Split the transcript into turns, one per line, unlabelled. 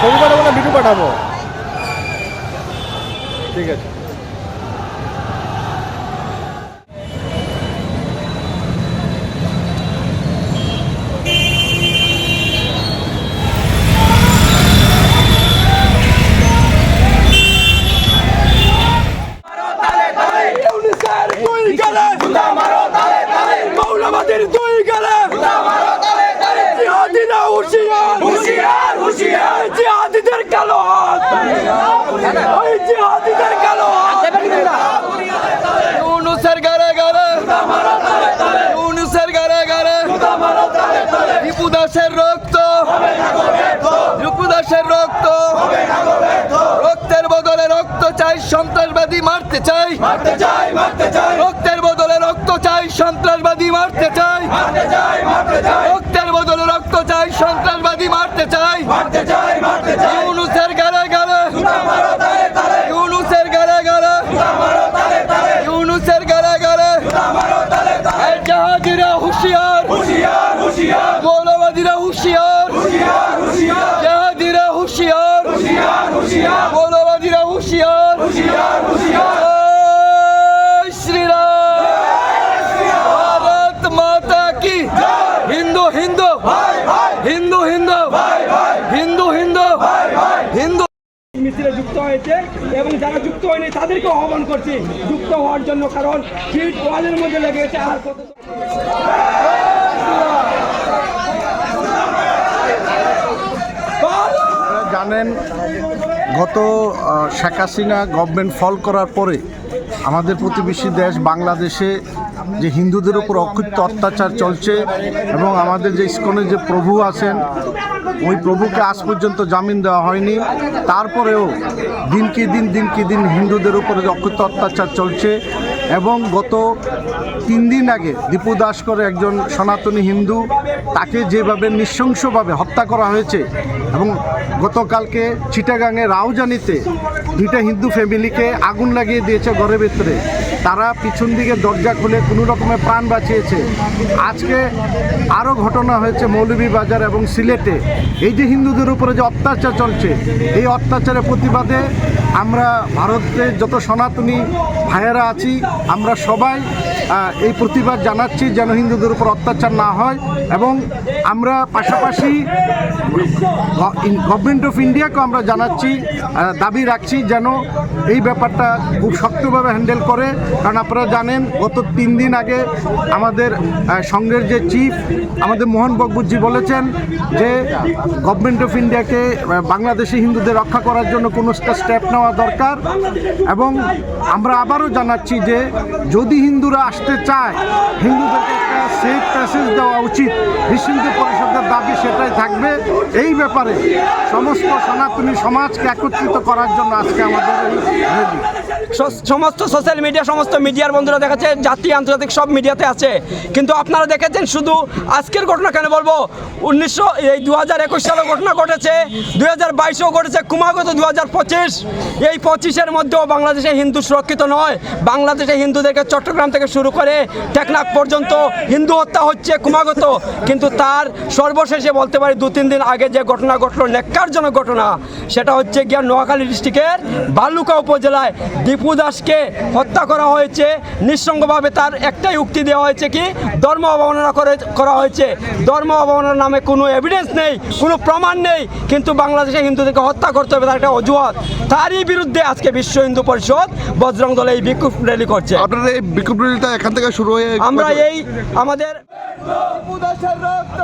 ছবি পাঠাবো না ভিডিও পাঠাবো? ঠিক আছে।
দাসের রক্ত রিপু দাসের রক্ত, রক্তের বদলে রক্ত চাই, সন্ত্রাসবাদী মারতে চাই। রক্তের বদলে রক্ত চাই, সন্ত্রাসবাদী মারতে চাই। রক্তের বদলে রক্ত চাই, সন্ত্রাসবাদী হিন্দু হিন্দু
ভাই ভাই
হিন্দু হিন্দু
ভাই ভাই
হিন্দু হিন্দু।
ভাই ভাই
মিছিলে যুক্ত হয়েছে এবং যারা যুক্ত হয়নি তাদেরকে আহ্বান করছি যুক্ত হওয়ার জন্য কারণ সিট ওয়ালের মধ্যে লেগে গেছে আর কত
জানেন গত শেখ হাসিনা গভর্নমেন্ট ফল করার পরে আমাদের প্রতিবেশী দেশ বাংলাদেশে যে হিন্দুদের উপর অকৃত্য অত্যাচার চলছে এবং আমাদের যে ইস্কনে যে প্রভু আছেন, ওই প্রভুকে আজ পর্যন্ত জামিন দেওয়া হয়নি। তারপরেও দিন কি দিন দিন কি দিন হিন্দুদের উপরে যে অকৃত্য অত্যাচার চলছে এবং গত তিন দিন আগে দীপু দাস করে একজন সনাতনী হিন্দু, তাকে যেভাবে নৃশংসভাবে হত্যা করা হয়েছে এবং গতকালকে চিটাগাংয়ে রাউজানিতে দুইটা হিন্দু ফ্যামিলিকে আগুন লাগিয়ে দিয়েছে ঘরের ভেতরে তারা পিছন দিকে দরজা খুলে কোনো রকমের প্রাণ বাঁচিয়েছে। আজকে আরও ঘটনা হয়েছে মৌলভীবাজার এবং সিলেটে। এই যে হিন্দুদের উপরে যে অত্যাচার চলছে, এই অত্যাচারের প্রতিবাদে আমরা ভারতের যত সনাতনী ভাইয়েরা আছি, আমরা সবাই এই প্রতিবাদ জানাচ্ছি যেন হিন্দুদের উপর অত্যাচার না হয় এবং আমরা পাশাপাশি গভর্নমেন্ট অফ ইন্ডিয়াকেও আমরা জানাচ্ছি দাবি রাখছি যেন এই ব্যাপারটা খুব শক্তভাবে হ্যান্ডেল করে। কারণ আপনারা জানেন, গত তিন দিন আগে আমাদের সংঘের যে চিফ, আমাদের মোহন বকবুজি বলেছেন যে গভর্নমেন্ট অফ ইন্ডিয়াকে বাংলাদেশি হিন্দুদের রক্ষা করার জন্য কোনো স্টেপ নেওয়া দরকার এবং আমরা আবারও জানাচ্ছি যে যদি হিন্দুরা আসতে চায়, হিন্দুদেরকে একটা সেফ প্যাসেজ দেওয়া উচিত। বিশ্ব পরিষদের দাবি সেটাই থাকবে। এই ব্যাপারে সমস্ত সনাতনী সমাজকে একত্রিত করার জন্য আজকে আমাদের এই
সমস্ত সোশ্যাল মিডিয়া সমস্ত মিডিয়ার বন্ধুরা দেখাচ্ছে জাতীয় আন্তর্জাতিক সব মিডিয়াতে আছে। কিন্তু আপনারা দেখেছেন শুধু আজকের ঘটনা কেন বলব? উনিশশো, এই দু হাজার একুশ সালে ঘটনা ঘটেছে দুই হাজার বাইশেও ঘটেছে, ক্রমাগত দু হাজার পঁচিশ। এই পঁচিশের মধ্যেও বাংলাদেশে হিন্দু সুরক্ষিত নয়। বাংলাদেশে হিন্দুদেরকে চট্টগ্রাম থেকে শুরু করে টেকনাক পর্যন্ত হিন্দু হত্যা হচ্ছে ক্রমাগত। কিন্তু তার সর্বশেষে বলতে পারি, দু, তিন দিন আগে যে ঘটনা ঘটলো নেককারজনক ঘটনা, সেটা হচ্ছে গিয়া নোয়াখালী ডিস্ট্রিক্টের বালুকা উপজেলায় দীপু দাসকে হত্যা করা হয়েছে। নিঃসঙ্গভাবে তার একটাই উক্তি দেওয়া হয়েছে কি ধর্ম অবমাননা করে করা হয়েছে। ধর্ম অবমাননার নামে কোনো এভিডেন্স নেই কোনো প্রমাণ নেই। কিন্তু বাংলাদেশে হিন্দুদেরকে হত্যা করতে হবে তার একটা অজুহাত। তারই বিরুদ্ধে আজকে বিশ্ব হিন্দু পরিষদ বজরং দল এই বিক্ষোভ র্যালি করছে।
আপনার এই বিক্ষোভ র্যালিটা এখান থেকে শুরু হয়ে
আমরা এই আমাদের
রক্ত।